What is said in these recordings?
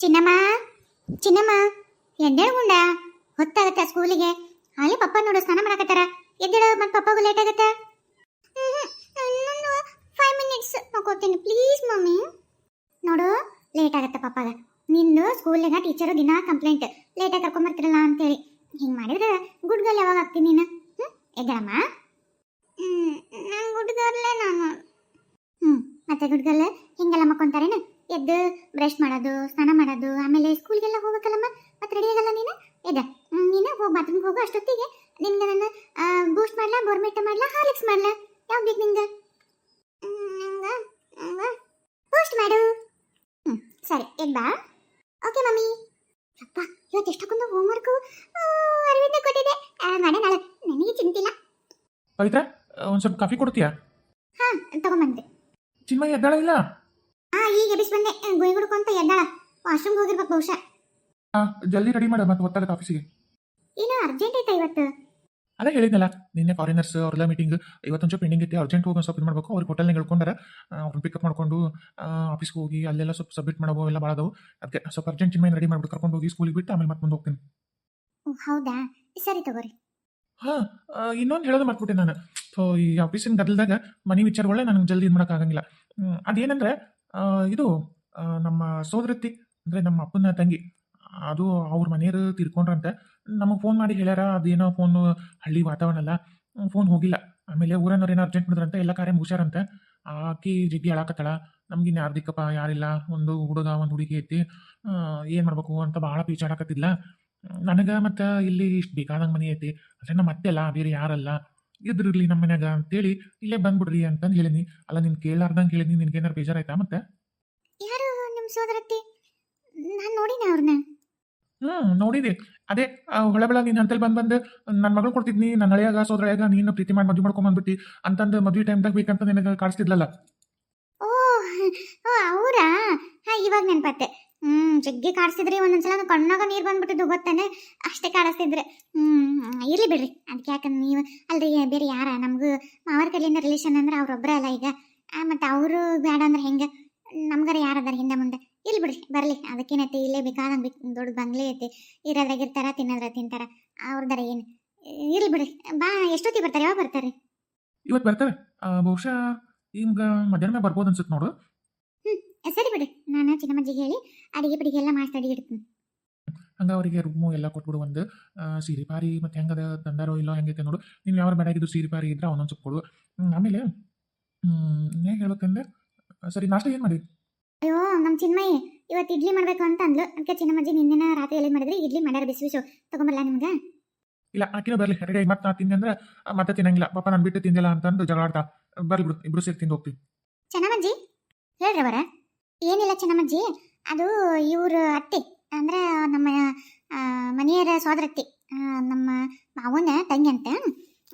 ಚಿನ್ನಮ್ಮ ಚಿನ್ನಮ್ಮ ಎದ್ದೇಳ್ಗುಂಡ ಹೊತ್ತಾಗತ್ತ ಸ್ಕೂಲಿಗೆ? ಅಲ್ಲಿ ಪಪ್ಪ ನೋಡು, ಸ್ನಾನ ಮಾಡಕತ್ತಾರ. ಎದ್ದೇಳು ಮತ್ತೆ ಪಪ್ಪಗೂ ಲೇಟ್ ಆಗತ್ತೆ? ಫೈವ್ ಮಿನಿಟ್ಸ್ ಮಕ್ಕೋತೀನಿ ಪ್ಲೀಸ್ ಮಮ್ಮಿ. ನೋಡು ಲೇಟ್ ಆಗತ್ತೆ ಪಪ್ಪಗ. ನಿಂದು ಸ್ಕೂಲ್ನಾಗ ಟೀಚರು ದಿನ ಕಂಪ್ಲೇಂಟ್ ಲೇಟಾಗಿ ಕರ್ಕೊಂಬರ್ತಿರಲ್ಲ ಅಂತೇಳಿ. ಹಿಂಗೆ ಮಾಡಿದ್ರೆ ಗುಡ್ ಗರ್ಲ್ ಯಾವಾಗ ಆಗ್ತೀನಿ ನೀನು? ಹ್ಞೂ ಎದ್ದೇಳಮ್ಮ. ನಾನು ಗುಡ್ ನಾನು. ಹ್ಞೂ ಮತ್ತೆ ಗುಡ್ ಗರ್ಲ್ ಹಿಂಗೆಲ್ಲ ಮಕ್ಕೊಂತಾರೇನು? ಎದ್ದು ಬ್ರಷ್ ಮಾಡೋದು ಸ್ನಾನ ಮಾಡೋದು ಆಮೇಲೆ ಸ್ಕೂಲ್ಗೆಲ್ಲ ಹೋಗಬೇಕಲ್ಲಮ್ಮ? ಮತ್ತೆ ರೆಡಿ ಆಗಲ್ಲ ನೀನು? ಎದ ನೀನು ಹೋಗಿ ಬಾತ್ರೂಮ್ಗೆ ಹೋಗು ಅಷ್ಟೊತ್ತಿಗೆ ನಿನ್ಗೆ ನಾನು ಬೂಸ್ಟ್ ಮಾಡ್ಲಾ ಬೋರ್ಮೆಟ ಮಾಡ್ಲಾ ಹಾರ್ಲಿಕ್ಸ್ ಮಾಡ್ಲಾ? ಯಾವ್ದು ಬೇಕು ನಿಂಗೆ ನಂಗೆ ಬೂಸ್ಟ್ ಮಾಡು. ಸರಿ ಎದ್ ಬಾ ಓಕೆ ಮಮ್ಮಿ. ಅಪ್ಪ ಇವತ್ತು ಎಷ್ಟಕ್ಕೊಂದು ಹೋಮ್ವರ್ಕು ಅರವಿಂದ ಕೊಟ್ಟಿದೆ ಮಾಡೋ ನಾಳೆ. ನನಗೆ ಚಿಂತಿಲ್ಲ. ಪವಿತ್ರ ಒಂದು ಸ್ವಲ್ಪ ಕಾಫಿ ಕೊಡ್ತೀಯಾ? ಹಾಂ ತಗೊಂಬಂದೆ. ಚಿನ್ಮಯ್ಯ ಎದ್ದಾಳ ಇಲ್ಲ? ಆ ಈಗ ಎಬ್ಬಿಸಿ ಬಂದೆ. ಗುಯ್ ಗುಡ್ಕೊಂತ ಎದ್ದಾಳ. ವಾಶ್ರೂಮ್ಗೆ ಹೋಗಿರ್ಬೇಕು ಬಹುಶಃ. ಆ ಜಲ್ದಿ ರೆಡಿ ಮಾಡ ಮತ್ತೆ ಒತ್ತಾಗತ್ತೆ ಆಫೀಸಿಗೆ ಏನೋ ಅರ್ಜೆಂಟ್ ಐತೆ ಇವತ್ತು? ಅದೇ ಹೇಳಿದ್ನಲ್ಲ ನಿನ್ನೆ ಫಾರಿನರ್ಸ್ ಅವ್ರೆಲ್ಲ ಮೀಟಿಂಗ್ ಇವತ್ತೊಂದು ಸ್ವಲ್ಪ ಪೆಂಡಿಂಗ್ ಐತಿ ಅರ್ಜೆಂಟ್ ಹೋಗಿ ಸ್ವಲ್ಪ ಇದು ಮಾಡಬೇಕು. ಅವ್ರಿಗೆ ಹೋಟೆಲ್ನಾಗ ಹೇಳ್ಕೊಂಡಾರ ಅವ್ರನ್ನ ಪಿಕಪ್ ಮಾಡ್ಕೊಂಡು ಆಫೀಸ್ಗೆ ಹೋಗಿ ಅಲ್ಲೆಲ್ಲ ಸ್ವಲ್ಪ ಸಬ್ಮಿಟ್ ಮಾಡೋ ಎಲ್ಲ ಭಾಳ ಅದಾವು. ಅದಕ್ಕೆ ಸ್ವಲ್ಪ ಅರ್ಜೆಂಟ್ ಚಿನ್ಮಯ್ಯ ರೆಡಿ ಮಾಡ್ಬಿಟ್ಟು ಕರ್ಕೊಂಡು ಹೋಗಿ ಸ್ಕೂಲಿಗೆ ಬಿಟ್ಟು ಆಮೇಲೆ ಮತ್ತೆ ಮುಂದೆ ಹೋಗ್ತೀನಿ ಹೌದಾ? ಸರಿ ತಗೋರಿ. ಹಾಂ ಇನ್ನೊಂದು ಹೇಳೋದು ಮಾಡ್ಬಿಟ್ಟೆ ನಾನು. ಸೊ ಈ ಆಫೀಸಿನ ಗದಲ್ದಾಗ ಮನೆ ವಿಚಾರಗಳೇ ನನಗೆ ಜಲ್ದಿ ಇದು ಮಾಡೋಕ್ಕಾಗಂಗಿಲ್ಲ ಅದೇನಂದ್ರೆ ಇದು ನಮ್ಮ ಸೋದರತ್ತಿ ಅಂದರೆ ನಮ್ಮ ಅಪ್ಪನ ತಂಗಿ, ಅದು ಅವ್ರ ಮನೆಯವರು ತಿರ್ಕೊಂಡ್ರಂತೆ. ನಮಗೆ ಫೋನ್ ಮಾಡಿ ಹೇಳ್ಯಾರ, ಅದೇನೋ ಫೋನು ಹಳ್ಳಿ ವಾತಾವರಣ ಅಲ್ಲ ಫೋನ್ ಹೋಗಿಲ್ಲ. ಆಮೇಲೆ ಊರನ್ನವ್ರು ಏನೋ ಅರ್ಜೆಂಟ್ ಮಾಡಿದ್ರಂತೆ, ಎಲ್ಲ ಕಾರ್ಯ ಮುಗಿಸ್ಯಾರಂತೆ. ಆಕಿ ಜಿಗ್ಗಿ ಹೇಳಾಕತ್ತಾಳ ನಮ್ಗಿನ್ನು ಯಾರ್ದಿಕ್ಕಪ್ಪ ಯಾರಿಲ್ಲ, ಒಂದು ಹುಡುಗ, ಒಂದು ಹುಡುಗಿ ಐತಿ ಏನು ಮಾಡ್ಬೇಕು ಅಂತ ಭಾಳ ಪೀಚಾಡಕತ್ತಿಲ್ಲ ನನಗೆ ಮತ್ತು ಇಲ್ಲಿ ಇಷ್ಟು ಬೇಕಾದಂಗೆ ಮನೆ ಐತಿ ಅಂದರೆ ನಮ್ಮ ಅತ್ತೆ ಅಲ್ಲ ಬೇರೆ ಯಾರಲ್ಲ ಇದ್ರಿರ್ಲಿ ನಮ್ಮ ಮನ್ಯಾಗ ಅಂತೇಳಿ ಇಲ್ಲೇ ಬಂದ್ಬಿಡ್ರಿ ಅಂತಂದು ಹೇಳಿನಿ ಅಲ್ಲ ನೀನು ಕೇಳಾರ್ದಂಗೆ ಹೇಳಿನಿ ನಿನ್ಗೆ ಏನಾರು ಬೇಜಾರಾಯ್ತಾ ಮತ್ತೆ? ಯಾರು ನಿಮ್ಮ ಸೋದರತ್ತಿ? ನಾನು ನೋಡಿನ ಅವ್ರನ್ನ ಹ್ಞೂ ನೋಡಿದೆ. ಅದೇ ಹೊಳಬಳ ನೀನು ಹಂತಲ್ಲಿ ಬಂದು ಬಂದು ನನ್ನ ಮಗಳು ಕೊಡ್ತಿದ್ನಿ ನನ್ನ ಹಳೆಯಾಗ ಸೋದ್ರಾಗ ನೀನು ಪ್ರೀತಿ ಮಾಡಿ ಮಾಡ್ಕೊಂಡು ಬಂದ್ಬಿಟ್ಟಿ. ಅಂತಂದು ಮದುವೆ ಟೈಮ್ದಾಗ ಬೇಕಂತ ನಿನಗೆ ಕಾಣಿಸ್ತಿದ್ಲಲ್ಲ ಓ ಓ ಅವರಾ? ಹಾ ಇವಾಗ ನೆನ್ಪತ್ತೆ. ಹ್ಮ್, ಜಗ್ಗಿ ಕಾಡಿಸ್ತಿದ್ರಿ, ಒಂದೊಂದ್ಸಲ ಕಣ್ಣಾಗ ನೀರು ಬಂದ್ಬಿಟ್ಟಿದ್ದು ಗೊತ್ತೇನೆ? ಅಷ್ಟೇ ಕಾಡಿಸ್ತಿದ್ರೆ. ಹ್ಮ್, ಇರ್ಲಿ ಬಿಡ್ರಿ. ಅದಕ್ಕೆ ಯಾಕಂದ್ರೆ ನೀವು, ಅಲ್ರಿ, ಬೇರೆ ಯಾರ? ನಮಗೂ ಮಾವರ ಕಡೆಯಿಂದ ರಿಲೇಷನ್ ಅಂದ್ರೆ ಅವ್ರೊಬ್ಬರೇ ಅಲ್ಲ ಈಗ. ಮತ್ತೆ ಅವರು ಬೇಡ ಅಂದ್ರೆ ಹೆಂಗೆ? ನಮ್ಗಾರ ಯಾರದಾರ ಹಿಂದೆ ಮುಂದೆ? ಇರ್ಲಿ ಬಿಡ್ರಿ, ಬರಲಿ. ಅದಕ್ಕೇನೈತಿ, ಇಲ್ಲೇ ಬೇಕಾದಂಗೆ ದೊಡ್ಡ ಬಂಗ್ಲೆ ಐತಿ. ಇರೋದ್ರಾಗ ಇರ್ತಾರ, ತಿನ್ನೋದ್ರಾಗ ತಿಂತಾರ. ಅವ್ರದಾರ ಏನು? ಇರ್ಲಿ ಬಿಡ್ರಿ. ಬಾ, ಎಷ್ಟೊತ್ತಿಗೆ ಬರ್ತಾರೆ? ಯಾವಾಗ ಬರ್ತಾರೆ? ಇವತ್ತು ಬರ್ತಾರೆ. ಬಹುಶಃ ಈಗ ಮಧ್ಯಾಹ್ನ ಬರ್ಬೋದು ಅನ್ಸುತ್ತೆ ನೋಡು. ಸರಿ ಬಿಡಿ ನಾನು ಚಿಕ್ಕಮ್ಮಜ್ಜಿಗೆ ಹೇಳಿ ಅಡಿಗೆ ಪಡಿಗೆ ಎಲ್ಲ ಮಾಡ್ತಾ ಅಡಿಗೆ ಇಡ್ತೀನಿ. ಹಂಗೆ ಅವರಿಗೆ ರೂಮು ಎಲ್ಲ ಕೊಟ್ಬಿಡು ಒಂದು. ಸೀರೆ ಪಾರಿ ಮತ್ತು ಹೆಂಗದ ತಂದಾರೋ ಇಲ್ಲೋ ಹೆಂಗೈತೆ ನೋಡು. ನೀವು ಯಾವ ಬೇಡಾಗಿದ್ದು ಸೀರೆ ಪಾರಿ ಇದ್ರೆ ಅವನೊಂದು ಸ್ವಲ್ಪ ಕೊಡು. ಆಮೇಲೆ ಏನು ಹೇಳ್ಬೇಕಂದ್ರೆ ಸರಿ ನಾಷ್ಟ ಏನು ಮಾಡಿ ಅಯ್ಯೋ ನಮ್ಮ ಚಿನ್ಮಯಿ ಇವತ್ತು ಇಡ್ಲಿ ಮಾಡ್ಬೇಕು ಅಂತ ಅಂದ್ಲು. ಅದಕ್ಕೆ ಚಿನ್ನಮ್ಮಜ್ಜಿ ನಿನ್ನೆ ರಾತ್ರಿ ಎಲ್ಲಿ ಮಾಡಿದ್ರಿ? ಇಡ್ಲಿ ಮಾಡ್ಯಾರ ಬಿಸಿ ಬಿಸು. ತಗೊಂಬಲ್ಲ ನಿಮ್ಗೆ? ಇಲ್ಲ ಆಕಿನ ಬರಲಿ. ರೆಡಿ ಮತ್ತೆ ನಾ ತಿಂದೆ ಅಂದ್ರೆ ಮತ್ತೆ ತಿನ್ನಂಗಿಲ್ಲ. ಪಾಪ ನಾನು ಬಿಟ್ಟು ತಿಂದಿಲ್ಲ ಅಂತಂದು ಜಗಳ ಆಡ್ತಾ ಬರ್ಲಿ ಬಿಡು ಇಬ್ರು ಸೇರಿ ತಿಂದು ಹೋಗ್ತೀವಿ. ಚೆನ್ನಮ್ಮಜ್ಜಿ ಹೇಳ್ರಿ ಅವರ. ಏನಿಲ್ಲ ಚೆನ್ನಮ್ಮಜ್ಜಿ. ಅದು ಇವ್ರ ಅತ್ತೆ. ಅಂದ್ರೆ ನಮ್ಮ ಮನೆಯರ ಸೋದರತ್ತಿ. ನಮ್ಮ ಮಾವನ ತಂಗಿ ಅಂತ.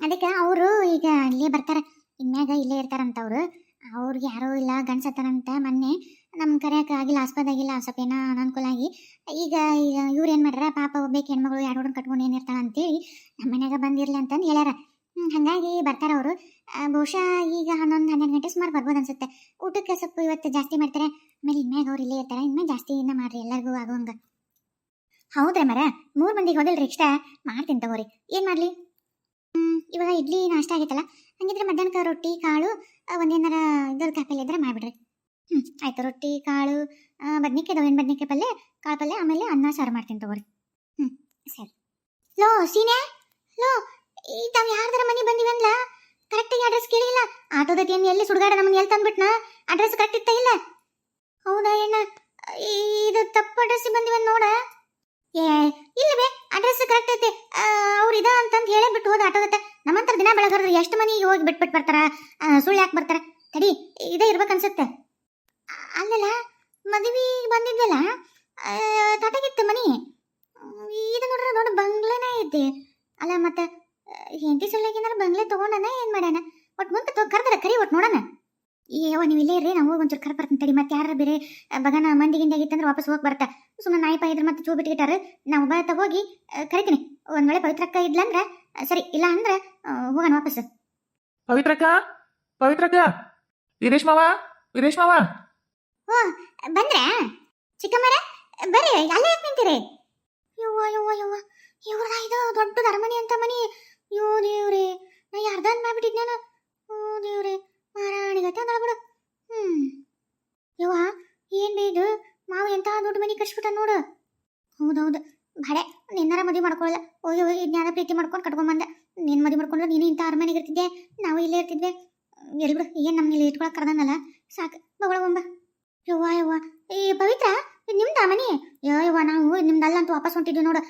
ಅದಕ್ಕೆ ಅವರು ಈಗ ಇಲ್ಲೇ ಬರ್ತಾರೆ. ಇನ್ಮ್ಯಾಗ ಇಲ್ಲೇ ಇರ್ತಾರಂತ ಅವರು. ಅವ್ರಿಗೆ ಯಾರೋ ಇಲ್ಲ ಗಂಡ್ಸತ್ತಾರಂತ ಮೊನ್ನೆ ನಮ್ಮ ಕರೆಯಕ್ಕೆ ಆಗಿಲ್ಲ ಆಸ್ಪದ ಆಗಿಲ್ಲ, ಸ್ವಲ್ಪ ಏನೋ ಅನಾನುಕೂಲ ಆಗಿ. ಈಗ ಇವ್ರು ಏನು ಮಾಡ್ಯಾರ? ಪಾಪ ಒಬ್ಬೇಕು ಹೆಣ್ಮಗಳು ಎರಡು ಹುಡುಗನ ಕಟ್ಕೊಂಡು ಏನಿರ್ತಾಳ ಅಂತೇಳಿ ನಮ್ಮ ಮನ್ಯಾಗ ಬಂದಿರಲಿ ಅಂತಂದು ಹೇಳ್ಯಾರ. ಹಾಗಾಗಿ ಬರ್ತಾರೆ ಅವರು. ಬಹುಶಃ ಈಗ ಹನ್ನೊಂದು, ಹನ್ನೆರಡು ಗಂಟೆ ಸುಮಾರು ಬರ್ಬೋದು ಅನ್ಸುತ್ತೆ. ಊಟಕ್ಕೆ ಸೊಪ್ಪು ಇವತ್ತು ಜಾಸ್ತಿ ಮಾಡ್ತಾರೆ. ಆಮೇಲೆ ಇನ್ಮೇಗ ಅವ್ರು ಇಲ್ಲೇ ಇರ್ತಾರೆ. ಇನ್ಮೇಲೆ ಜಾಸ್ತಿ ಇನ್ನ ಮಾಡ್ರಿ ಎಲ್ಲರಿಗೂ ಆಗುವಂಗ ಹೌದ್ರಿ ಮರ ಮೂರು ಮಂದಿಗೆ ಹೋದಲ್ರಿ ಇಷ್ಟ. ಮಾಡ್ತೀನಿ ತಗೋರಿ. ಏನು ಮಾಡಲಿ? ಇವಾಗ ಇಡ್ಲಿ ನಾಷ್ಟ ಆಗೈತಲ್ಲ. ಹಂಗಿದ್ರೆ ಮಧ್ಯಾಹ್ನಕ್ಕೆ ರೊಟ್ಟಿ, ಕಾಳು ಒಂದೇನಾರ ಇದ್ರ ಕಾಯಿಪಲ್ಲೆ ಇದ್ರೆ ಮಾಡಿಬಿಡ್ರಿ. ಹ್ಞೂ ಆಯ್ತು. ರೊಟ್ಟಿ, ಕಾಳು ಬದ್ನಿಕಾಯಿ ದವೇನು ಬದ್ನಿಕಾಯಿ ಪಲ್ಯ ಕಾಳು ಪಲ್ಯ ಆಮೇಲೆ ಅನ್ನ, ಸಾರು ಮಾಡ್ತೀನಿ ತಗೋರಿ. ಹ್ಞೂ ಸರಿ. ಲೋ ಸೀನೆ ಲೋ ತಾವು ಯಾರ್ದಾರ ಮನೆ ಬಂದಿವಂದ್ಲ? ಕರೆಕ್ಟಾಗಿ ಅಡ್ರೆಸ್ ಕೇಳಿಲ್ಲ. ಆಟೋದತಿ ಏನು ಎಲ್ಲಿ ಸುಡುಗಾಡ ನಮ್ಮನ್ನ ಎಲ್ಲಿ ತಂದ್ಬಿಟ್ನ? ಅಡ್ರೆಸ್ ಕರೆಕ್ಟ್ ಇತ್ತ ಇಲ್ಲ? ಹೌದಾ ಅಣ್ಣ ಇದು ತಪ್ಪು ಅಡ್ರೆಸ್ ಬಂದಿವನ್ ನೋಡ. ಏ, ಇಲ್ಲ ಬೇ ಅಡ್ರೆಸ್ ಕರೆಕ್ಟ್ ಐತೆ. ಅವ್ರು ಇದ ಅಂತಂದು ಹೇಳೇ ಬಿಟ್ಟು ಹೋದ ಆಟೋದತ್ತ ನಮ್ಮಂತರ ದಿನ ಬೆಳಗಾರ ಎಷ್ಟು ಮನೆಗೆ ಹೋಗಿ ಬಿಟ್ಬಿಟ್ಟು ಬರ್ತಾರ? ಸುಳ್ಳು ಯಾಕೆ ಬರ್ತಾರ? ತಡಿ, ಇದೇ ಇರ್ಬೇಕನ್ಸುತ್ತೆ ಅಲ್ಲಲ್ಲ, ಮದುವೆ ಬಂದಿದ್ದಲ್ಲ ತಟಗಿತ್ತು ಮನೆ. ಇದು ನೋಡ್ರಿ ದೊಡ್ಡ ಬಂಗ್ಲೆನೇ ಐತಿ. ಅಲ್ಲ, ಮತ್ತೆ ಹೆಂಡತಿ ಸುಳ್ಳಾಗೇನಾರ ಬಂಗ್ಲೆ ತಗೊಂಡನ ಏನ್ ಮಾಡೋಣ ಒಟ್ ಮುಂದೆ ತೊ ಕರ್ದರ ಕರಿ ಒಟ್ ನೋಡೋಣ ಏವ ನೀವು ಇಲ್ಲೇ ಇರ್ರಿ ನಾವು ಹೋಗಿ ಒಂಚೂರು ಕರ್ ಬರ್ತೀನಿ ತಡಿ. ಮತ್ತೆ ಯಾರು ಬೇರೆ ಬಗನ ಮಂದಿ ಗಿಂಡಿ ಆಗಿತ್ತಂದ್ರೆ ವಾಪಸ್ ಹೋಗಿ ಬರ್ತಾ. ಸುಮ್ಮನೆ ನಾಯಿ ಪಾಯಿ ಇದ್ರೆ ಮತ್ತೆ ಚೂ ಬಿಟ್ಗಿಟ್ಟಾರ ನಾವು ಬತ್ತ ಹೋಗಿ ಕರಿತೀನಿ. ಒಂದ್ ವೇಳೆ ಪವಿತ್ರಕ್ಕ ಇದ್ಲಂದ್ರ ಸರಿ. ಇಲ್ಲ ಅಂದ್ರೆ ಹೋಗೋಣ ವಾಪಸ್. ಪವಿತ್ರಕ್ಕ ಪವಿತ್ರಕ್ಕ ವೀರೇಶ್ ಮಾವ ವೀರೇಶ್ ಮಾವ. ಬಂದ್ರೆ? ಚಿಕ್ಕಮ್ಮರ ಬರ್ರಿ ಅಲ್ಲೇ ಯಾಕೆ ನಿಂತೀರಿ? ಯವ್ವ ಯವ್ವ ಯವ್ವ. ಇವ್ರದ ಇದು ದೊಡ್ಡದ ಅರಮನೆ ಅಂತ ಮನಿ. ಯೋ ದೇವ್ರಿ, ನಾ ಯಾರ್ದಾನ್ ಮಾಡ್ಬಿಟ್ಟಿದ್ ನಾನು ಓ ದೇವ್ರಿ ಮಾರಾಣಿಗತ್ತೆ ಅಂದಳ ಬಿಡು ಹ್ಮ್. ಯವ್ವ, ಏನ್ ಬೇಡ ಮಾವ ಎಂತ ದೊಡ್ಡ ಮನಿ ಕಟ್ಸ್ಬಿಟ್ಟ ನೋಡು. ಹೌದೌದು. ಬಾಡೆ, ನಿನ್ನರ ಮದುವೆ ಮಾಡ್ಕೊಳ್ಳಲ್ಲ ಹೋಗಿ ಹೋಗಿ ಜ್ಞಾನ ಪ್ರೀತಿ ಮಾಡ್ಕೊಂಡು ಕಟ್ಕೊಂಬಂದೆ ನಿನ್ ಮದುವೆ ಮಾಡ್ಕೊಂಡ್ರೆ ನೀನು ಇಂಥ ಅರಮನೆಗೆ ಇರ್ತಿದ್ದೆ, ನಾವು ಇಲ್ಲೇ ಇರ್ತಿದ್ವಿ. ಎಲ್ಬಿಡು ಬಿಡು, ಏನು ನಮ್ಮ ಇಲ್ಲಿ ಇಟ್ಕೊಳಕ್ ಕರ್ದನಲ್ಲ. ಸಾಕು ಬಗಳಗೊಂಬ ಯವ್ವ ಯವ್ವ. ಈ ಪವಿತ್ರ, ನಿಮ್ದ ಮನಿ? ಯವ್ವ, ನಾವು ನಿಮ್ದಲ್ಲ ಅಂತ ವಾಪಸ್ ಹೊಂಟಿದ್ವಿ ನೋಡು.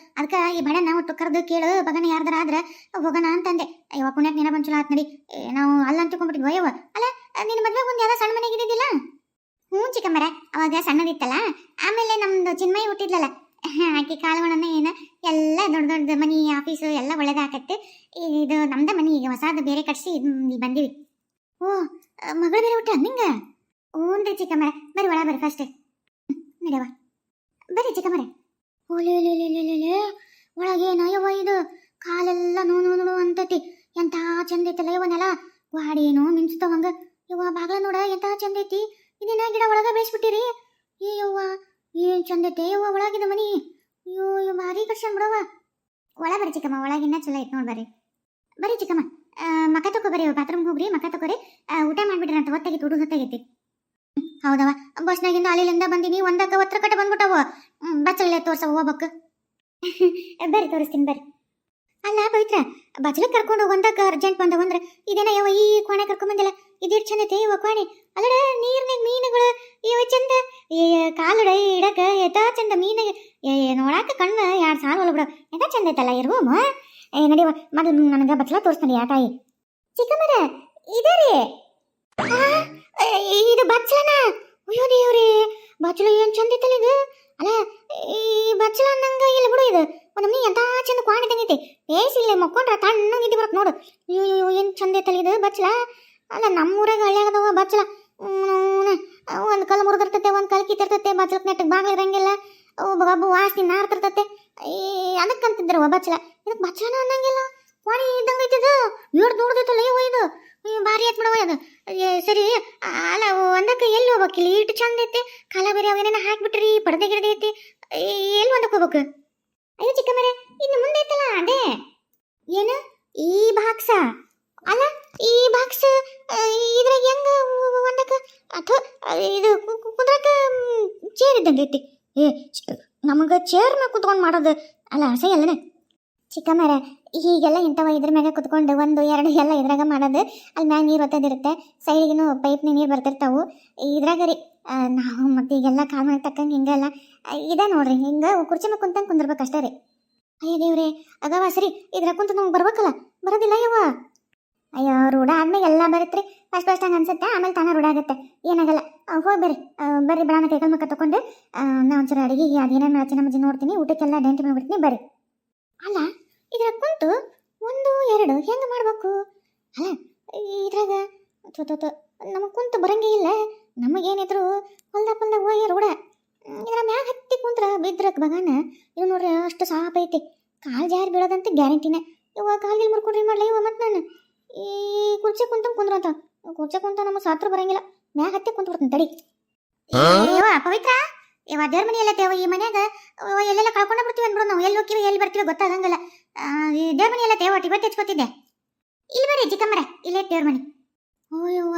ಈ ಬಡನ ಒಟ್ಟು ಕರೆದು ಕೇಳು, ಬಗನ ಯಾರ್ದಾರ ಆದ್ರೆ ಹೋಗೋಣ ಅಂತಂದೆ. ಅಯ್ಯವ ಪುಣ್ಯಕ್ಕೆ ನೆನ ಚಲೋ ಆತ್ ನಡಿ. ನಾವು ಅಲ್ಲ ಅಂತ ಅಯ್ಯವ ಅಲ್ಲ, ನಿನ್ನ ಮದ್ವೆಗೆ ಒಂದು ಯಾವ್ದೋ ಸಣ್ಣ ಮನೆಗೆ ಇದ್ದಿದ್ದಿಲ್ಲ? ಹ್ಞೂ ಚಿಕ್ಕಮ್ಮರ, ಅವಾಗ ಸಣ್ಣದಿತ್ತಲ್ಲ ಆಮೇಲೆ ನಮ್ದು ಚಿನ್ಮಯಿ ಹುಟ್ಟಿದ್ಲಲ್ಲ? ಆಕೆ ಕಾಲವಣ್ಣನ ಏನ? ಎಲ್ಲ ದೊಡ್ಡ ದೊಡ್ಡ ಮನಿ, ಆಫೀಸು ಎಲ್ಲ ಒಳ್ಳೇದಾಕತ್ತೆ. ಇದು ನಮ್ದ ಮನಿ, ಈಗ ಹೊಸಾದು ಬೇರೆ ಕಟ್ಸಿ ಬಂದಿವಿ. ಓ, ಮಗಳು ಬೇರೆ ಹುಟ್ಟ ನಿಂಗ? ಹ್ಞೂನ್ರಿ ಚಿಕ್ಕಮ್ಮರ ಬರ್ರಿ ಒಳ ಬರ್ರಿ ಫಸ್ಟ್ ನಡೆವ ಬರ್ರಿ ಚಿಕ್ಕಮ್ಮರ. ಓಲೇ ಒಳಗೆ ನಯವ ಇದು? ಕಾಲೆಲ್ಲ ನೋ ನೋ ನೋಡು ಅಂತೈತಿ. ಎಂತ ಚಂದ ಐತಲ್ಲ ಇವನೆಲ್ಲ ಗಾಡಿನೋ ಮಿಂಚ್ತಾವ ಯವ್ವ ಬಾಗ್ಲ ನೋಡ ಎಂತ ಚಂದ ಐತಿ? ಇದೇನ ಗಿಡ ಒಳಗ ಬೇಯಿಸ್ಬಿಟ್ಟಿರಿ? ಏ ಯವ್ವ, ಏನ್ ಚಂದ ಐತೆ ಯವ್ವ ಒಳಗಿದ ಮನಿ? ಅಯ್ಯೋ, ಯೋ ಭಾರಿ ಕಷ್ಟ ಬಿಡವ ಒಳ ಬರ್ರಿ ಚಿಕ್ಕಮ್ಮ ಒಳಗಿನ್ನ ಚಲೋ ಐತೆ ನೋಡ್ ಬರ್ರಿ. ಬರ್ರಿ ಚಿಕ್ಕಮ್ಮ. ಮಕ ತಕೋ ಬರ್ರಿ ಬಾತ್ರೂಮ್ ಹೋಗ್ರಿ ಮಕ ತಕೋರಿ. ಊಟ ಮಾಡ್ಬಿಡ್ರಿ ಅಂತ ಹೊತ್ತಾಗಿ ತುಡು ಹೊತ್ತಾಗೈತಿ. ಹೌದವ ಬಸ್ನಾಗಿಂದ ಅಲ್ಲಿಂದ ಬಂದೀನಿ, ಒಂದಕ್ಕ ಒತ್ತರ ಕಟ್ಟ ಬಂದ್ಬಿಟ್ಟವ ಬಚ್ಚಲ್ಲೇ ತೋರ್ಸವ ಹೋಗ್ಬೇಕು. ಬರ್ರಿ ತೋರಿಸ್ತೀನಿ, ಬರ್ರಿ. ಅಲ್ಲ, ಪವಿತ್ರ ಬಚ್ಚಲ ಕರ್ಕೊಂಡು ಒಂದಕ್ಕ ಅರ್ಜೆಂಟ್ ಬಂದವ ಅಂದ್ರೆ ಇದೇನ ಯಾವ ಈ ಕೋಣೆ ಕರ್ಕೊಂಡ್ ಬಂದಿಲ್ಲ? ಇದಿರ್ ಚಂದ ಐತೆ ಇವ ಕೋಣೆ ಅಲ್ಲಡ ನೀರ್ನಾಗ ಮೀನುಗಳು ಇವ ಚಂದ ಈ ಕಾಲುಡ ಇಡಕ ಎತ ಚಂದ ಮೀನಿಗೆ ನೋಡಾಕ ಕಣ್ಣು ಎರಡು ಸಾಲ ಹೊಲ ಬಿಡು ಎತ ಚಂದ ಐತಲ್ಲ ಇರ್ಬೋಮ ಏ ನಡಿವ ಮೊದಲು ನನಗೆ ಬಚ್ಚಲ ತೋರಿಸ್ತಾನೆ ಯಾ ತಾಯಿ. ಚಿಕ್ಕಮ್ಮರ ಇದೇ ರೀ ಇದು ಬಚ್ಚಲನ ಅಯ್ಯೋ ದೇವ್ರಿ ಬಚ್ಚಲ ಏನು ಚಂದ ಐತಲ್ಲ ಇದು? ಅಲ್ಲ, ಈ ಬಚ್ಚಲ ಅನ್ನಂಗ ಇಲ್ಲ ಬಿಡು ಇದು. ಒಂದೊಮ್ಮೆ ಎಂತ ಚಂದ ಕ್ವಾಣಿದಂಗೈತಿ ಏಸ್ ಇಲ್ಲೇ ಮಕ್ಕೊಂಡ್ರ ತಣ್ಣಗೆ ನಿದ್ದೆ ಬರತ್ ನೋಡು. ಅಯ್ಯೋ ಏನು ಚಂದ ಐತಲ್ಲ ಇದು ಬಚ್ಚಲ? ಅಲ್ಲ, ನಮ್ಮೂರಾಗ ಹಳ್ಳ್ಯಾಗದವ ಬಚ್ಚಲ. ಒಂದು ಕಲ್ಲು ಮುರಿದಿರ್ತೈತೆ, ಒಂದು ಕಲ್ ಕಿತ್ತಿರ್ತೈತೆ ಬಚ್ಚಲಕ್ಕೆ ನೆಟ್ಟಗೆ ಬಾಗಿಲಿರಂಗಿಲ್ಲ ಒಬ್ಬ ವಾಸನೆ ನಾರ್ತಿರ್ತೈತೆ. ಈ ಅದಕ್ಕಂತಿದ್ರವ ಬಚ್ಚಲ. ಇದಕ್ಕೆ ಬಚ್ಚಲನ ಅನ್ನಂಗಿಲ್ಲ. ವಾಣಿ ಇದ್ದಂಗೆ ಐತಿದು. ಏಳು ದೊಡ್ಡದೈತಲ್ಲ ಅಯ್ಯೋ ಇದು. ಭಾರಿ ಆಯ್ತು ಬಿಡವ ಅದು ಸರಿ ಅಲ್ಲ ಒಂದಕ್ಕೆ ಎಲ್ಲಿ ಹೋಗ್ಬೇಕು? ಇಲ್ಲಿ ಇಟ್ಟು ಚಂದ ಐತೆ. ಕಾಲ ಬೇರೆ ಅವೇನೇನ ಹಾಕ್ಬಿಟ್ರಿ ಪಡ್ದೆ ಗಿಡದೆ ಐತಿ. ಎಲ್ಲಿ ಒಂದಕ್ಕೆ ಹೋಗ್ಬೇಕು? ಅಯ್ಯೋ, ಚಿಕ್ಕಮ್ಮರೆ, ಇನ್ನು ಮುಂದೆ ಐತಲ್ಲ ಅದೇ? ಏನು? ಈ ಬಾಕ್ಸ? ಅಲ್ಲ, ಈ ಬಾಕ್ಸ್ ಇದ್ರಾಗ ಹೆಂಗ ಒಂದಕ್ಕ? ಅಥವಾ, ಇದು ಕುಂದ್ರಕ ಚೇರ್ ಇದ್ದಂಗೆ ಐತಿ. ಏ ನಮಗೆ ಚೇರ್ನ ಕುತ್ಕೊಂಡು ಮಾಡೋದು ಅಲ್ಲ ಅಸಹ್ಯ ಅಲ್ಲನೆ? ಚಿಕ್ಕಮ್ಮರ ಹೀಗೆಲ್ಲ ಇಂಥವ ಇದ್ರ ಮ್ಯಾಗ ಕುತ್ಕೊಂಡು ಒಂದು, ಎರಡು ಎಲ್ಲ ಇದ್ರಾಗ ಮಾಡೋದು, ಅಲ್ಲಿ ಮ್ಯಾಗ ನೀರು ಒತ್ತದಿರುತ್ತೆ ಸೈಡಿಗೂ ಪೈಪ್ನ ನೀರು ಬರ್ತಿರ್ತಾವು. ಇದ್ರಾಗ ರೀ ನಾವು ಮತ್ತೆ ಈಗೆಲ್ಲ ಕಾಲ್ ತಕ್ಕಂಗೆ ಹಿಂಗೆಲ್ಲ ಇದೆ ನೋಡ್ರಿ, ಹಿಂಗೆ ಕುರ್ಚಿ ಮೇಲೆ ಕುಂತಂಗೆ ಕುಂದಿರ್ಬೇಕು ಅಷ್ಟೇ ರೀ. ಅಯ್ಯೋ ದೇವ್ರಿ ಆಗವ ಸರಿ ಇದ್ರ ಕುಂತ ನಮ್ಗೆ ಬರ್ಬೇಕಲ್ಲ, ಬರೋದಿಲ್ಲ ಯವ್ವ. ಅಯ್ಯೋ, ರೂಢ ಆದ್ಮೇಲೆ ಎಲ್ಲ ಬರುತ್ತೆ ಫಸ್ಟ್ ಫಸ್ಟ್ ಹಂಗೆ ಅನ್ಸುತ್ತೆ, ಆಮೇಲೆ ತಾನೇ ರೂಢ ಆಗುತ್ತೆ. ಏನಾಗಲ್ಲ ಹೋಗಿ ಬರ್ರಿ ಬರ್ರಿ ಬೆಳಗ್ಗೆ ಕೈಕಲ್ ಮುಖ ತೊಗೊಂಡು ನಾ ಒಂಚೂರು ಅಡಿಗೆಗೆ ಅದೇನೇನು ಮಾಡ್ತೀನಿ ಮಜ್ಜಿ ನೋಡ್ತೀನಿ, ಊಟಕ್ಕೆಲ್ಲ ಡೆಂಟಿ ಮಾಡ್ಬಿಡ್ತೀನಿ, ಬರ್ರಿ. ಅಲ್ಲ ಇದ್ರ ಕುಂತು ಒಂದು ಎರಡು ಹೆಂಗೆ ಮಾಡ್ಬೇಕು? ಅಲ್ಲ ಇದ್ರಾಗ ನಮಗೆ ಕುಂತು ಬರಂಗೇ ಇಲ್ಲ. ನಮಗೇನಿದ್ರು ಹೊಲ್ದ ಪಲ್ದ ಹೋಗಿ ರೋಡ. ಇದ್ರ ಮ್ಯಾಗ ಹತ್ತಿ ಕುಂತ್ರ ಬಿದ್ರಕ್ ಬಗಾನ ಇವ್ ನೋಡ್ರಿ ಅಷ್ಟು ಸಾಪ್ ಐತಿ. ಕಾಲ್ ಜಾರಿ ಬೀಳೋದಂತ ಗ್ಯಾರಂಟಿನ. ಇವ ಕಾಲ್ಗಿಲ್ ಮುರ್ಕೊಂಡ್ರಿ ಮಾಡ್ಲ ಇವ ಮತ್ತೆ ನಾನು. ಈ ಕುರ್ಚಿ ಕುಂತ ಕುಂದ್ರಂತ ಕುರ್ಚಿ ಕುಂತ ನಮ್ಮ ಸಾತ್ರ ಬರಂಗಿಲ್ಲ. ಮ್ಯಾಗ ಹತ್ತಿ ಕುಂತ ತಡಿ. ಪವಿತ್ರ ಇವ ದೇವ್ರ ಮನೆ ಎಲ್ಲ ತೇವ ಈ ಮನ್ಯಾಗ ಎಲ್ಲೆಲ್ಲ ಕಳ್ಕೊಂಡ ಬಿಡ್ತೀವಿ ಅನ್ಬಿಡು ನಾವು. ಎಲ್ಲಿ ಹೋಗ್ತೀವಿ ಎಲ್ಲಿ ಬರ್ತೀವಿ ಗೊತ್ತಾಗಂಗಿಲ್ಲ. ಈ ದೇವ್ರ ಮನೆ ಎಲ್ಲ ತೇವ ಇವತ್ತು ಹೆಚ್ಕೊತಿದ್ದೆ. ಇಲ್ಲಿ ಬರ್ರಿ ಚಿಕ್ಕಮ್ಮರ ಇಲ್ಲೇ ದೇವ್ರ ಮನೆ ಓ ಯವ್ವ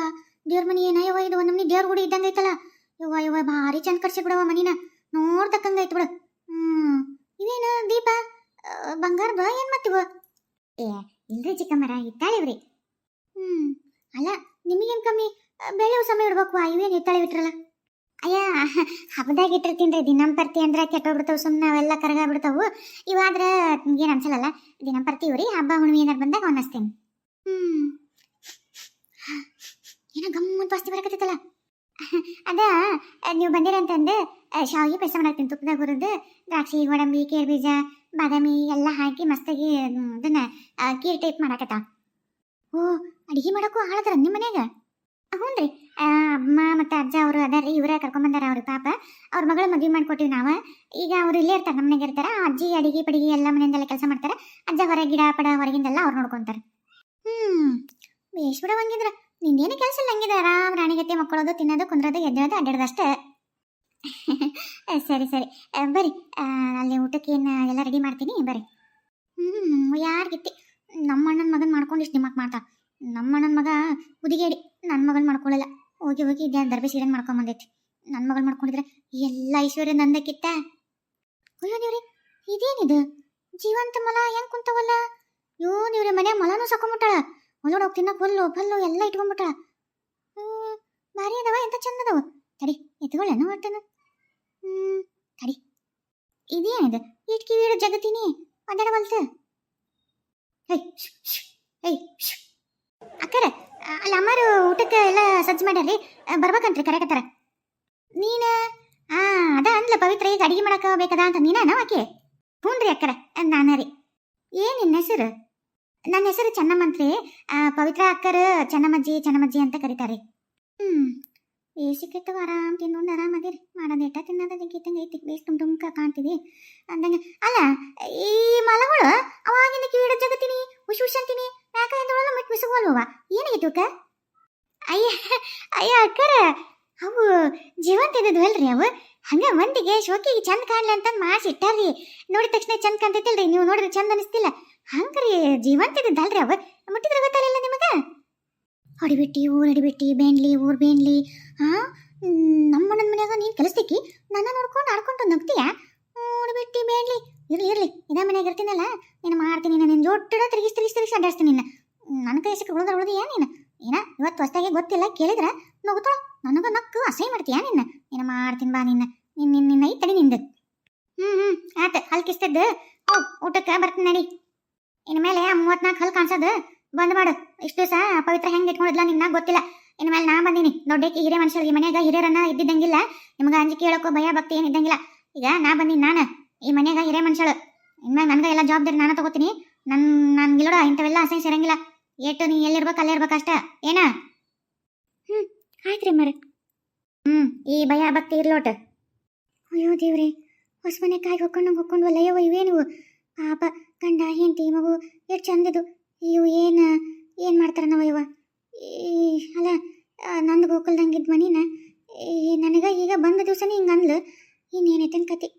ದೇವ್ರ ಮನೆ ಏನ ಇದು ಒಂದ್ ನಮ್ನಿ ದೇವ್ರ ಗುಡಿ ಇದ್ದಂಗೆ ಐತಲ್ಲ. ಯವ್ವ ಯವ್ವ ಭಾರಿ ಚಂದ ಕಟ್ಸಿ ಬಿಡವ ಮನಿನ. ನೋಡ್ತಕ್ಕಂಗ ಬಿಡು. ಹ್ಮ್ ಇವೇನು ದೀಪ? ಆ, ಬಂಗಾರದ ಏನ್ ಮತ್ತಿವ ಏ ಇಲ್ರಿ ಚಿಕ್ಕಮ್ಮರ ಇತ್ತಾಳಿವ್ರಿ ಹ್ಮ್ ಅಲ್ಲ ನಿಮಗೇನ್ ಕಮ್ಮಿ? ಬೆಳೆಯುವ ಸಮಯ ಇಡ್ಬೇಕು ಇವೇನು ಇತ್ತಾಳಿ ಬಿಟ್ರಲ್ಲ? ಅಯ್ಯ, ಹಬ್ಬದಾಗ ಇಟ್ಟಿರ್ತೀನಿ ದಿನಂಪರ್ತಿ ಅಂದ್ರೆ ಕೆಟ್ಟೋಗ್ಬಿಡ್ತಾವ ಸುಮ್ಮನೆ ಅವೆಲ್ಲ ಕರಗಾಗ್ಬಿಡ್ತಾವು. ಇವಾದ್ರೆ ಏನು ಅನ್ಸಲ್ಲಲ್ಲ ದಿನಂಪರ್ತಿ ಇವ್ರಿ ಹಬ್ಬ ಹುಣ್ಣಿಮೆ ಏನಾರು ಬಂದಾಗ ಅವನಸ್ತೇನೆ. ಹ್ಮ್. ಏನೋ ಗಮ್ಮತ್ ವಾಸ್ತಿ ಬರಕತ್ತೈತಲ್ಲ. ಅದ, ನೀವು ಬಂದಿರಂತಂದು ಶಾವಿಗೆ ಪಾಯಸ ಮಾಡಾಕ್ತೀನಿ, ತುಪ್ಪದಾಗ ಹುರಿದು, ದ್ರಾಕ್ಷಿ, ಗೋಡಂಬಿ ಕೇರ್ ಬೀಜ ಬಾದಾಮಿ ಎಲ್ಲ ಹಾಕಿ ಮಸ್ತಾಗಿ ಅದನ್ನ ಕೀರ್ ಟೈಪ್ ಮಾಡಾಕತ್ತ ಓ, ಅಡಿಗೆ ಮಾಡಕ್ಕೂ ಆಳದ್ರ ನಿಮ್ಮ ಮನ್ಯಾಗ? ಹ್ಞೂ ರೀ. ಅಮ್ಮ ಮತ್ತು ಅಜ್ಜ ಅವರು ಅದಾರಿ ಇವರೇ ಕರ್ಕೊಂಬಂದಾರ ಅವ್ರ ಪಾಪ. ಅವ್ರ ಮಗಳ ಮದುವೆ ಮಾಡ್ಕೊಟ್ಟಿವಿ ನಾವು. ಈಗ ಅವ್ರು ಇಲ್ಲೇ ಇರ್ತಾರೆ ನಮ್ಮನೆಗೆ ಇರ್ತಾರೆ. ಅಜ್ಜಿ, ಅಡಿಗೆ, ಪಡಿಗೆ ಎಲ್ಲ ಮನೆಯಿಂದೆಲ್ಲ ಕೆಲಸ ಮಾಡ್ತಾರೆ. ಅಜ್ಜ ಹೊರ ಗಿಡ, ಪಡ ಹೊರಗಿಂದೆಲ್ಲ ಅವ್ರು ನೋಡ್ಕೊತಾರೆ. ಹ್ಞೂ ಬೇಷ್ ಬಿಡ ಹಂಗಿದ್ರ. ನಿನ್ನೇನು ಕೆಲಸ ಇಲ್ಲ ಹಂಗಿದ್ರೆ. ಆರಾಮ್ ರಾಣಿಗತ್ತೆ ಮಕ್ಕಳೋದು, ತಿನ್ನೋದು, ಕುಂದ್ರೋದು, ಎದ್ದೇಳೋದು ಅಡ್ಡಾಡೋದು ಅಷ್ಟೇ. ಸರಿ ಸರಿ. ಬರ್ರಿ. ಅಲ್ಲಿ ಊಟಕ್ಕೆ ಏನು ಎಲ್ಲ ರೆಡಿ ಮಾಡ್ತೀನಿ. ಬರ್ರಿ. ಹ್ಞೂ ಯಾರಿಗಿತ್ತಿ ನಮ್ಮ ಅಣ್ಣನ ಮಗನ ಮಾಡ್ಕೊಂಡು ಇಷ್ಟು ನಿಮ್ಮಕ್ಕೆ ಮಾಡ್ತಾ ನಮ್ಮ ಅಣ್ಣನ ಮಗ ಹುದಿಗೇಡಿ ನನ್ನ ಮಗನ ಮಾಡ್ಕೊಳ್ಳಲ್ಲ ಹೋಗಿ ಹೋಗಿ ಇದ್ಯಾ ದರ್ಬೆ ಸೀರೆ ಮಾಡ್ಕೊಂಬಂದೈತಿ ನನ್ನ ಮಗಳು ಮಾಡ್ಕೊಂಡಿದ್ರೆ ಎಲ್ಲ ಐಶ್ವರ್ಯ ನಂದಕ್ಕಿತ್ತ. ಅಯ್ಯೋ ದೇವ್ರಿ ಇದೇನಿದು? ಜೀವಂತ ಮಲ ಹೆಂಗ್ ಕುಂತವಲ್ಲ? ಅಯ್ಯೋ ದೇವ್ರಿ ಮನೆ ಮಲನೂ ಸಾಕೊಂಬಿಟ್ಟಾಳ. ಒಳಗಡೆ ಹೋಗಿ ತಿನ್ನಕ್ ಹುಲ್ಲು ಪಲ್ಲು ಎಲ್ಲ ಇಟ್ಕೊಂಡ್ಬಿಟ್ಟಾಳ ಭಾರಿ ಅದಾವ ಎಂತ ಚಂದ ಅದಾವ? ತಡಿ ಎತ್ಕೊಳ್ಳೇನು ಮಾಡ್ತೇನೆ ಹ್ಮ್ ತಡಿ. ಇದೇನಿದು? ಇಟ್ಕಿ ವೀಡ ಜಗತ್ತೀನಿ ಶು ಹೇಯ್ ಶ್, ಶ್, ಹೇಯ್ ಶ್. ಅಕ್ಕರ ಅಲ್ಲ ಊಟಕ್ಕೆ ಎಲ್ಲ ಸಜ್ಜು ಮಾಡ್ಯಾರಿ ಬರ್ಬೇಕಂತ್ರಿ ಕರೆಕತ್ತಾರ. ನೀನ? ಆ, ಅದ ಅಂದ್ಲ ಪವಿತ್ರ, ಈಗ ಅಡಿಗೆ ಮಾಡಕ ಬೇಕದ ಅಂತ. ನೀನ ಆಕೆ? ಹ್ಞೂ ರೀ ಅಕ್ಕರ ನಾನು ರೀ. ಏನ್ ನಿನ್ನ ಹೆಸರು? ನನ್ನ ಹೆಸರು ಚೆನ್ನಮ್ಮಂತ್ರಿ ಪವಿತ್ರ ಅಕ್ಕರು ಚೆನ್ನಮ್ಮಜ್ಜಿ ಚೆನ್ನಮ್ಮಜ್ಜಿ ಅಂತ ಕರೀತಾರೆ ಹ್ಞೂ ಏ ಸಿಕ್ಕಿತ್ತು ಆರಾಮ್ ತಿನ್ನೊಂದು ಆರಾಮ್ ಅದಿರಿ. ಮಾಡೋದು ಎಟ್ಟ ತಿನ್ನೋದು ಜಿಂಕಿತ್ತಂಗೆ ಐತಿ. ಬೇಸ್ ತುಂಬ ತುಂಬ ಕಾಣ್ತಿದಿ. ಅಂದಂಗೆ, ಅಲ್ಲ, ಈ ಮಲಗಳು ಅವಾಗಿನ ಕೀಡ ಜಗತ್ತಿನಿ, ಹುಷ್ ಹುಷ್ ಅಂತೀನಿ. ಯಾಕೆ ಮಿಸ್ ಹೋಲ್ವಾ ಏನಾಗಿತ್ತು ಅಕ್ಕ ಅಯ್ಯ ಅಯ್ಯ ಅಕ್ಕರ, ಅವು ಜೀವಂತ ಇದ್ದದ್ವಲ್ರಿ ಅವು? ಹಂಗ ಮಂದಿಗೆ ಶೋಕಿಗೆ ಚಂದ ಕಾಣ್ಲಿ ಅಂತ ಮಾಡಿಸಿ ಇಟ್ಟಾರ್ರಿ. ನೋಡಿದ ತಕ್ಷಣ ಚಂದ ಕಾಣ್ತೈತಿಲ್ರಿ ನೀವು ನೋಡಿದ್ರೆ ಚಂದ ಅನಿಸ್ತಿಲ್ಲ. ಹಂಗ್ರಿ, ಜೀವಂತ ಇದ್ದದ್ದಲ್ರಿ ಅವು? ಮುಟ್ಟಿದ್ರೆ ಗೊತ್ತಲ್ಲ ನಿಮಗೆ? ಹೊಡಿಬಿಟ್ಟಿ ಊರ್ ಹಿಡಿಬಿಟ್ಟಿ ಬೇನ್ಲಿ ಊರ್ ಬೇನ್ಲಿ ಹಾ ನಮ್ಮ ನನ್ನ ಮನ್ಯಾಗ ನೀನು ಕೆಲಸಕ್ಕೆ ನನ್ನ ನೋಡ್ಕೊಂಡು ಆಡ್ಕೊಂಡು ನಗ್ತೀಯ ಹೊಡಿಬಿಟ್ಟಿ ಬೇನ್ಲಿ ಇರ್ಲಿ ಇರ್ಲಿ, ಇದೇ ಮನ್ಯಾಗ ಇರ್ತೀನಲ್ಲ. ನೀನು ಮಾಡ್ತೀನಿ ನಿನ್ನ ಜೋಟಿಡ ತಿರುಗಿಸಿ ತಿರುಗಿಸಿ ತಿರುಗಿಸಿ ಅಡ್ಡಾಡ್ತೀನಿ ನಿನ್ನ. ನನ್ನ ಕೈಸಕ್ಕೆ ಸಿಕ್ಕ ಉಳಿದ್ರೆ ನೀನು? ಏನ, ಇವತ್ತು ಹೊಸ್ದಾಗಿ ಗೊತ್ತಿಲ್ಲ, ಕೇಳಿದ್ರೆ? ನಗುತ್ತಾಳ ನನಗೂ ನಕ್ಕು ಅಸಹ್ಯ ಮಾಡ್ತೀಯಾ ನಿನ್ನ? ನೀನು ಮಾಡ್ತೀನಿ ಬಾ ನಿನ್ನ. ನಿನ್ನ ನಿನ್ನ ನಿನ್ನ ಐತಡಿ ನಿಂದು. ಹ್ಞೂ ಹ್ಞೂ ಆತ ಹಲ್ಕಿಸ್ತದ್ದು ಓ, ಊಟಕ್ಕೆ ಬರ್ತೀನಿ ನಡಿ. ಇನ್ಮೇಲೆ ಮೂವತ್ನಾಲ್ಕು ಹಲ್ ಕಾಣಿಸೋದು. ಬಂದ್ ಮಾಡು. ಇಷ್ಟು ದಿವಸ ಪವಿತ್ರ ಹೆಂಗೆ ಇಟ್ಕೊಂಡಿದ್ಲ ನಿನ್ನ ಗೊತ್ತಿಲ್ಲ. ಇನ್ನು ಮೇಲೆ ನಾ ಬಂದೀನಿ. ದೊಡ್ಡಕ್ಕೆ ಹಿರಿಯ ಮನುಷ್ಯರಿಗೆ ಮನ್ಯಾಗ ಹಿರಿಯರನ್ನ ಇದ್ದಿದ್ದಂಗಿಲ್ಲ. ನಿಮ್ಗೆ ಅಂಜಿಕೆ ಹೇಳೋಕೋ ಭಯ, ಭಕ್ತಿ ಏನು ಇದ್ದಂಗಿಲ್ಲ. ಈಗ ನಾ ಬಂದೀನಿ ನಾನು. ಈ ಮನ್ಯಾಗ ಹಿರಿಯ ಮನುಷ್ಯಳು. ಇನ್ಮೇಲೆ ನನಗೆ ಎಲ್ಲ ಜವಾಬ್ದಾರಿ ನಾನು ತಗೋತೀನಿ. ನನ್ನ ನನ್, ನನ್ಗಿಲ್ಲೋಡ ಇಂಥವೆಲ್ಲ ಅಸಹ್ಯ ಸೇರಂಗಿಲ್ಲ. ಏಟು, ನೀ ಎಲ್ಲಿರ್ಬೇಕು ಅಲ್ಲಿರ್ಬೇಕು ಅಷ್ಟ. ಏನ? ಹ್ಞೂ ಆಯ್ತ್ರಿ ಮರ. ಹ್ಞೂ ಈ ಭಯ ಭಕ್ತಿ ಇರ್ಲೋಟ ಅಯ್ಯೋ ದೇವ್ರಿ ಹೊಸ ಮನೆ ಕಾಯಿ ಹೊಕ್ಕೊಂಡು ಹೊಕ್ಕೊಂಡ್ವಲ್ಲ ಅಯ್ಯೋ ಇವೇನು ಪಾಪ, ಗಂಡ, ಹೆಂಡತಿ, ಮಗು, ಎಷ್ಟು ಚಂದಿದು ಇವು ಏನು ಏನು ಮಾಡ್ತಾರೆ ನಾವು ಇವ? ಈ, ಅಲ್ಲ ನಂದು ಗೋಕುಲ್ದಂಗಿದ್ದ ಮನಿನ ನನಗೆ ಈಗ ಬಂದ ದಿವಸನೇ ಹಿಂಗೆ ಅಂದ್ಲು. ಇನ್ನೇನೈತೇನು ಕತಿ?